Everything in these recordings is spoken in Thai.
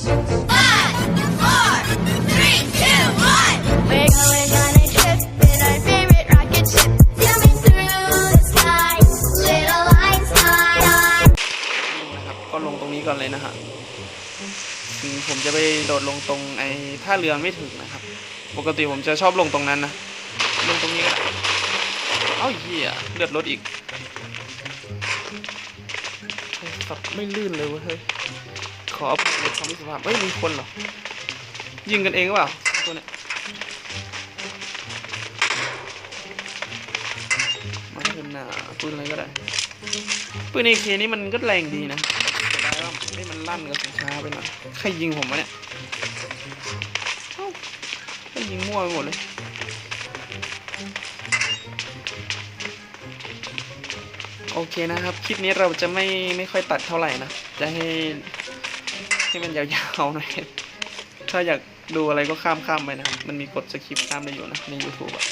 ก็ลงตรงนี้ก่อนเลยนะฮะผมจะไปโดดลงตรงไอ้ท่าเรือไม่ถึงนะครับ ปกติผมจะชอบลงตรงนั้นนะ ลงตรงนี้ก็ได้เอ้าเหี้ยเลือดรถอีกไม่ลื่นเลยเว้ยเฮ้ ออภัยในความไม่สุภาพเฮ้ยมีคนเหรอ ยิงกันเองหรือเปล่าตัวเนี้ยมาเป็นหนาปืนอะไรก็ได้ ปืนเอเคนี่มันก็แรงดีนะแต่ได้ว่าไม่มันลั่นกับช้าไปหน่อยใครยิงผมวะเนี่ยเอ้าก็ยิงมั่วไปหมดเลยโอเคนะครับ คลิปนี้เราจะไม่ไม่ค่อยตัดเท่าไหร่นะ จะให้ ให้มันยาวๆหน่อยถ้าอยากดูอะไรก็ข้ามข้ามไปนะครับ มันมีกดสคริปต์ข้ามได้อยู่นะ ใน YouTube อะ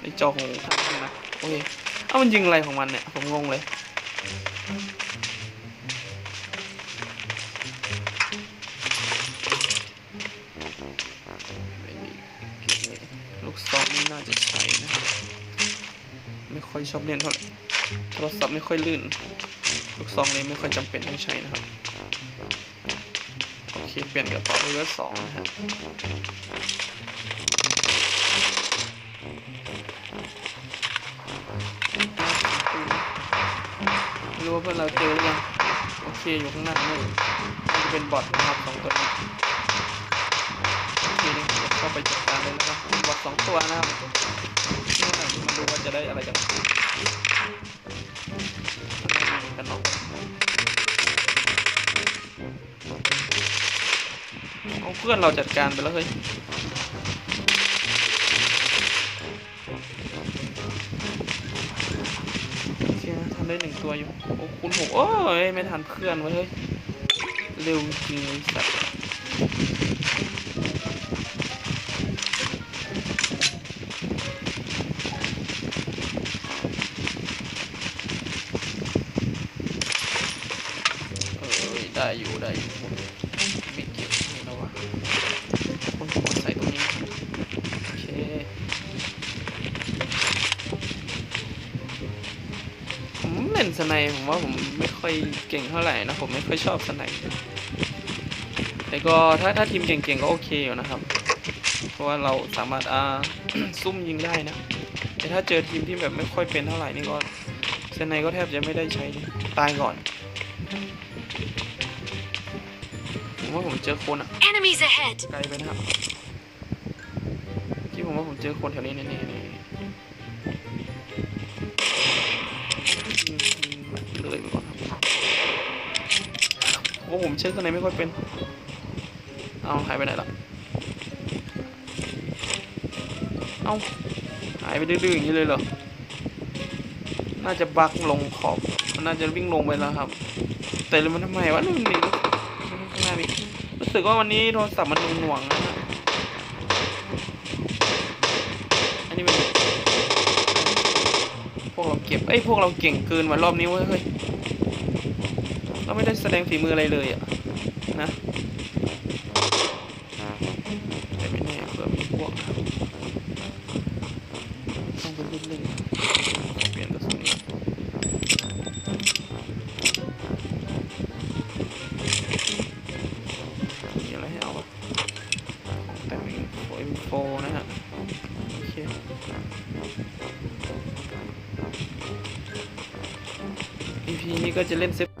ในจอของข้ามได้นะ โอเค เอ้ามันยิงอะไรของมันเนี่ย ผมงงเลยไม่ลูกซองนี่น่าจะใช้นะ ไม่ค่อยชอบเล่นเท่าไหร่ โทรศัพท์ไม่ค่อยลื่น ลูกซองนี้ไม่ค่อยจำเป็นต้องใช้นะครับ โอเคเปลี่ยนกระเป๋าเรือดสองนะฮะไม่รู้ว่าเพื่อนเราเจอหรือยังโอเคอยู่ข้างหน้านู่นจะเป็นบอทนะครับสองตัวนี้ทีนึงเดี๋ยวเข้าไปจัดการเลยนะครับบอทสองตัวนะครับนี่หน่อยมาดูว่าจะได้อะไรกันกันออก พื่อนเราจัดการไปแล้วเฮ้ยเคนะทำได้หนึ่งตัวอยู่ โอ้คุณหกโอ้ยไม่ทันเพื่อนไว้ยเฮ้ย เร็วจริงสัตว์เออได้อยู่ได้อยู่ไม่เก แล้ววะคนหัวใส่ตรงนี้โอเคผมเล่นสไนผมว่าผมไม่ค่อยเก่งเท่าไหร่นะผมไม่ค่อยชอบสไนแต่ก็ถ้าถ้าทีมเก่งๆก็โอเคอยู่นะครับ เพราะว่าเราสามารถอ่าซุ่มยิงได้นะแต่ถ้าเจอทีมที่แบบไม่ค่อยเป็นเท่าไหร่นี่ก็สไนด์ก็แทบจะไม่ได้ใช้ตายก่อน ผมว่าผมเจอคนอะ Enemies ahead. ไกลไปนะครับที่ผมว่าผมเจอคนแถวนี้แน่ๆนี่ยิงยิงเลยไปก่อนครับผมว่าผมเชื่อข้างในไม่ค่อยเป็น เอาหายไปไหนละเอาหายไปดื้อๆอย่างนี้เลยเหรอ น่าจะบักลงขอบ มันน่าจะวิ่งลงไปแล้วครับ แต่มันทำไมวะนี่มันมีข้างหน้ามี รู้สึกว่าวันนี้โทรศัพท์มันหน่วงๆนะฮะอันนี้เป็นพวกเราเก็บเอ้ยพวกเราเก่งเกินว่ารอบนี้เว้ยเฮ้ยเราไม่ได้แสดงฝีมืออะไรเลยอะนะแต่ไม่แน่เผื่อมีพวก จะเล่นเซฟ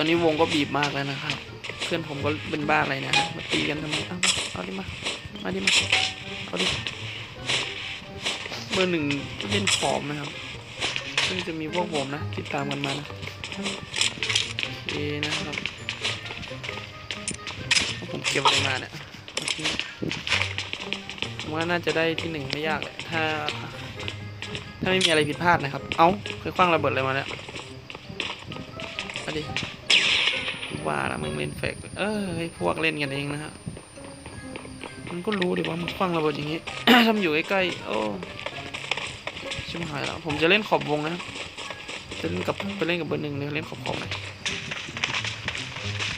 อนนี้วงก็บีบมากแล้วนะครับ เพื่อนผมก็เป็นบ้าอะไรนะมาตีกันทำไมเอาเอาดิมา มาดิมาเอาดิเบอร์หนึ่งเล่นขอบนะครับซึ่งจะมีพวกผมนะติดตามกันมานะโอเคนะครับผมเก็บอะไรมาเนี่ยผมว่าน่าจะได้ที่หนึ่งไม่ยากแหละถ้า ถ้าไม่มีอะไรผิดพลาดนะครับ เอ้าเคยคว้างระเบิดอะไรมาเนี่ยเอาดิ ว่าละมึงเล่นแฟกเออให้พวกเล่นกันเองนะฮะมันก็รู้ดิว่ามึงคว้างระเบิดอย่างงี้ ทำอยู่ใกล้ๆ โอ้ ชิบหายแล้ว ผมจะเล่นขอบวงนะจะเล่นกับไปเล่นกับเบอร์หนึ่งเลยเล่นขอบขอบๆหน่อย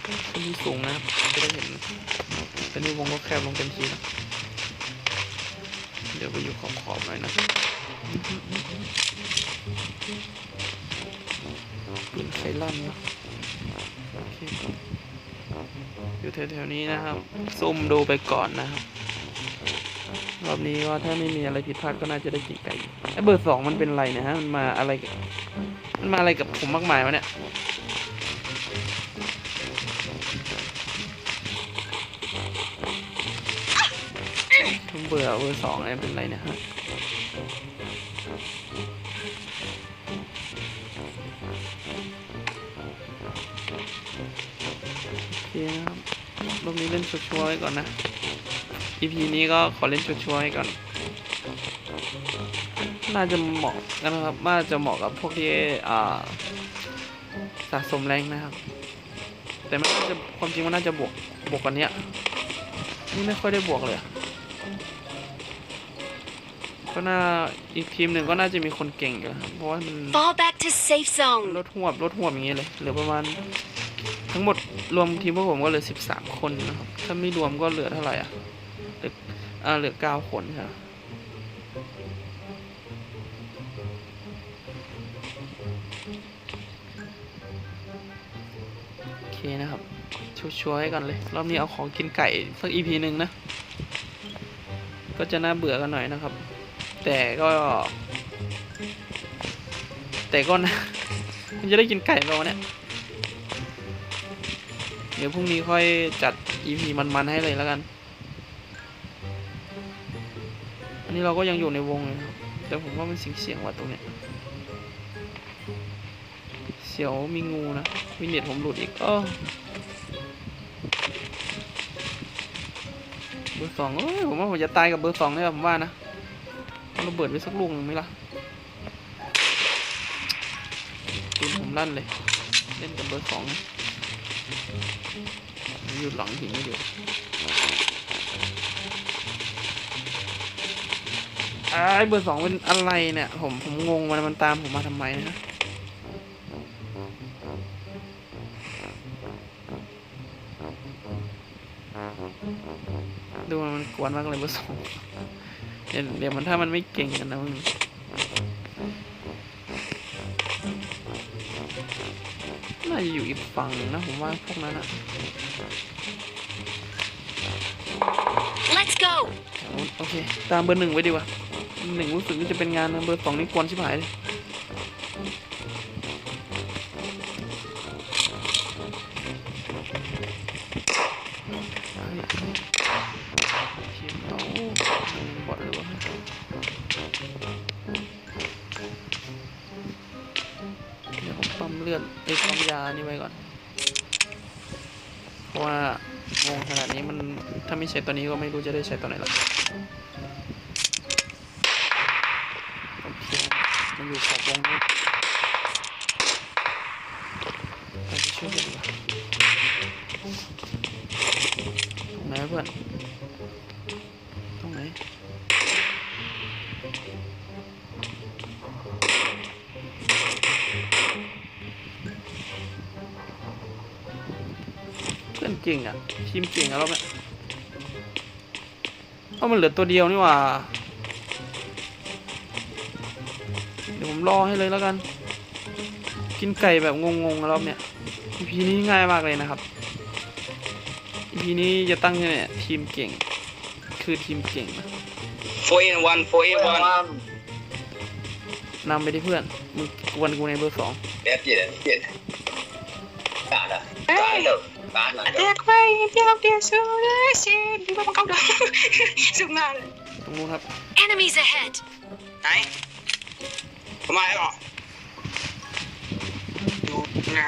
ขึ้นที่สูงนะครับจะได้เห็นต่นี่วงก็แคบลงเต็มทีแล้วเดี๋ยวไปอยู่ขอบขอบๆหน่อยนะปืนไฟลั่นเนะ อยู่แถวๆนี้นะครับ ซุ่มดูไปก่อนนะครับ รอบนี้ว่าถ้าไม่มีอะไรผิดพลาดก็น่าจะได้กินไก่ไอ้เบอร์สองมันเป็นไรเนะฮะ มันมาอะไร มันมาอะไรกับผมมากมายวะเนี่ยผมเบื่อเบอร์สองเนี่ยเป็นไรเนะฮะ นะครับรอบนี้เล่นชัวร์ๆไว้ก่อนนะ EP นี้ก็ขอเล่นชัวร์ๆไว้ก่อน น่าจะเหมาะกันนะครับ น่าจะเหมาะกับพวกที่อ่าสะสมแรงนะครับ แต่มันน่าจะความจริงมันน่าจะบวกบวกกันเนี้ยนี่ไม่ค่อยได้บวกเลยอะก็น่าอีกทีมหนึ่งก็น่าจะมีคนเก่งอยู่นะครับเพราะว่ามัน Fall back to safe ร zone. ถหวบรถหวบอย่างเงี้ยเลยเหลือประมาณ ทั้งหมดรวมทีมพวกผมก็เหลือสิบสามคนนะครับ ถ้าไม่รวมก็เหลือเท่าไหร่อะเหลืออ่าเหลือเก้าคนครับโอเคนะครับชัวร์ๆให้กันเลย รอบนี้เอาของกินไก่สักอีพีหนึ่งนะ ก็จะน่าเบื่อกันหน่อยนะครับ แต่ก็ แต่ก็นะมันจะได้กินไก่เราเนี่ย ดี๋ยวพรุ่งนี้ค่อยจัด EP มันๆให้เลยแล้วกัน อันนี้เราก็ยังอยู่ในวงเลยครับแต่ผมว่ามันเสียงว่ะตรงเนี้ย เสียวมีงูนะ วินเน็ตผมหลุดอีกเออเบอร์สองเอ้ยผมว่าผมจะตายกับเบอร์สองเลยอะผมว่านะเอาระเบิดไปสักลูกหนึ่งไหมล่ะปืนผมลั่นเลย เล่นกับเบอร์สองนะ อยู่หลังหินอยู่ไอ้เบอร์สองเป็นอะไรเนี่ย ผมผมงงมันมันตามผมมาทำไมนะดูมันกวนมากเลยเบอร์สองเดี๋ยวเดี๋ยวมันถ้ามันไม่เก่งกันนะมึงน่าจะอยู่อีกฝั่งหนึ่งนะผมว่าพวกนั้นอะ เคตามเบอร์หนึ่งไว้ดีกว่าหนึ่งรู้สึกว่าจะเป็นงานนะเบอร์สองนี่กวนชิบหายเลยทีมเราบอดเลยวะเดี๋ยวผมปั๊มเลือดไอ้ยปั๊มยานี่ไว้ก่อน เพราะว่า งงขนาดนี้มันถ้าไม่ใช้ตัวนี้ก็ไม่รู้จะได้ใช้ตัวไหนละโอเคมันอยู่ขอบวงนี้ไปช่วยกันดีกว่าตรงไหนะเพื่อน เพื่อนเก่งอะ ทีมเก่งอะเราเนี่ยเพราะมันเหลือตัวเดียวนี่หว่า เดี๋ยวผมรอให้เลยแล้วกัน กินไก่แบบงงๆรอบเนี่ย EP นี้ง่ายมากเลยนะครับ EP นี้จะตั้งเนี่ยทีมเก่ง คือทีมเก่งนะ four in one, four in one. นำไปที่เพื่อนมึงกวนกูในเบอร์สอง That's it, that's it. Cara, cara, cara. Attack by Imperial Desolation ที่ว่าบังคับด้ว ยสุดมากเลยตรงนู้นครับ Enemies ahead! ไหนทำไมหรออยู่ไหน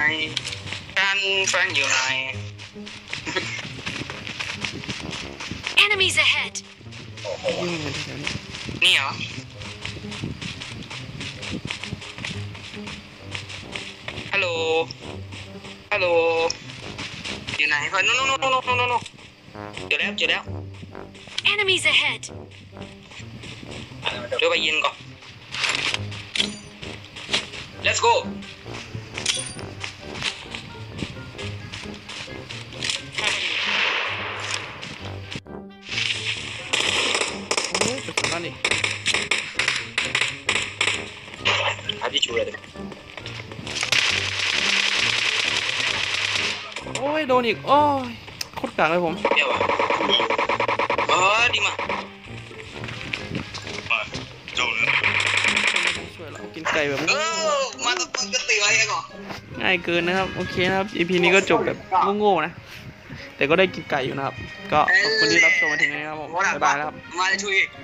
กันแฟน อยู่ไหน Enemies ahead! วิ่งมาแถวนี้นี่เหรอฮัลโหลฮัลโหลอยู่ไหนพอนู่นนู่นนู่นนู่นนู่นนู่นเจอแล้วเจอแล้ว Enemies ahead! เดี๋ยวไปยิงก่อน let's go โอ้ยโดนอีก โอ้ยโคตรกากเลยผม เดี๋ยวอะเออดีมากช่วยเรากินไก่แบบเออมาตะปังกติไว้ไอ้ก่อนง่ายเกินนะครับ โอเคนะครับ EP นี้ก็จบแบบโง่ๆนะ แต่ก็ได้กินไก่อยู่นะครับ ก็ขอบคุณที่รับชมมาถึงนี้นะครับผมบ๊ายบายแล้วครับ มาเลยช่วย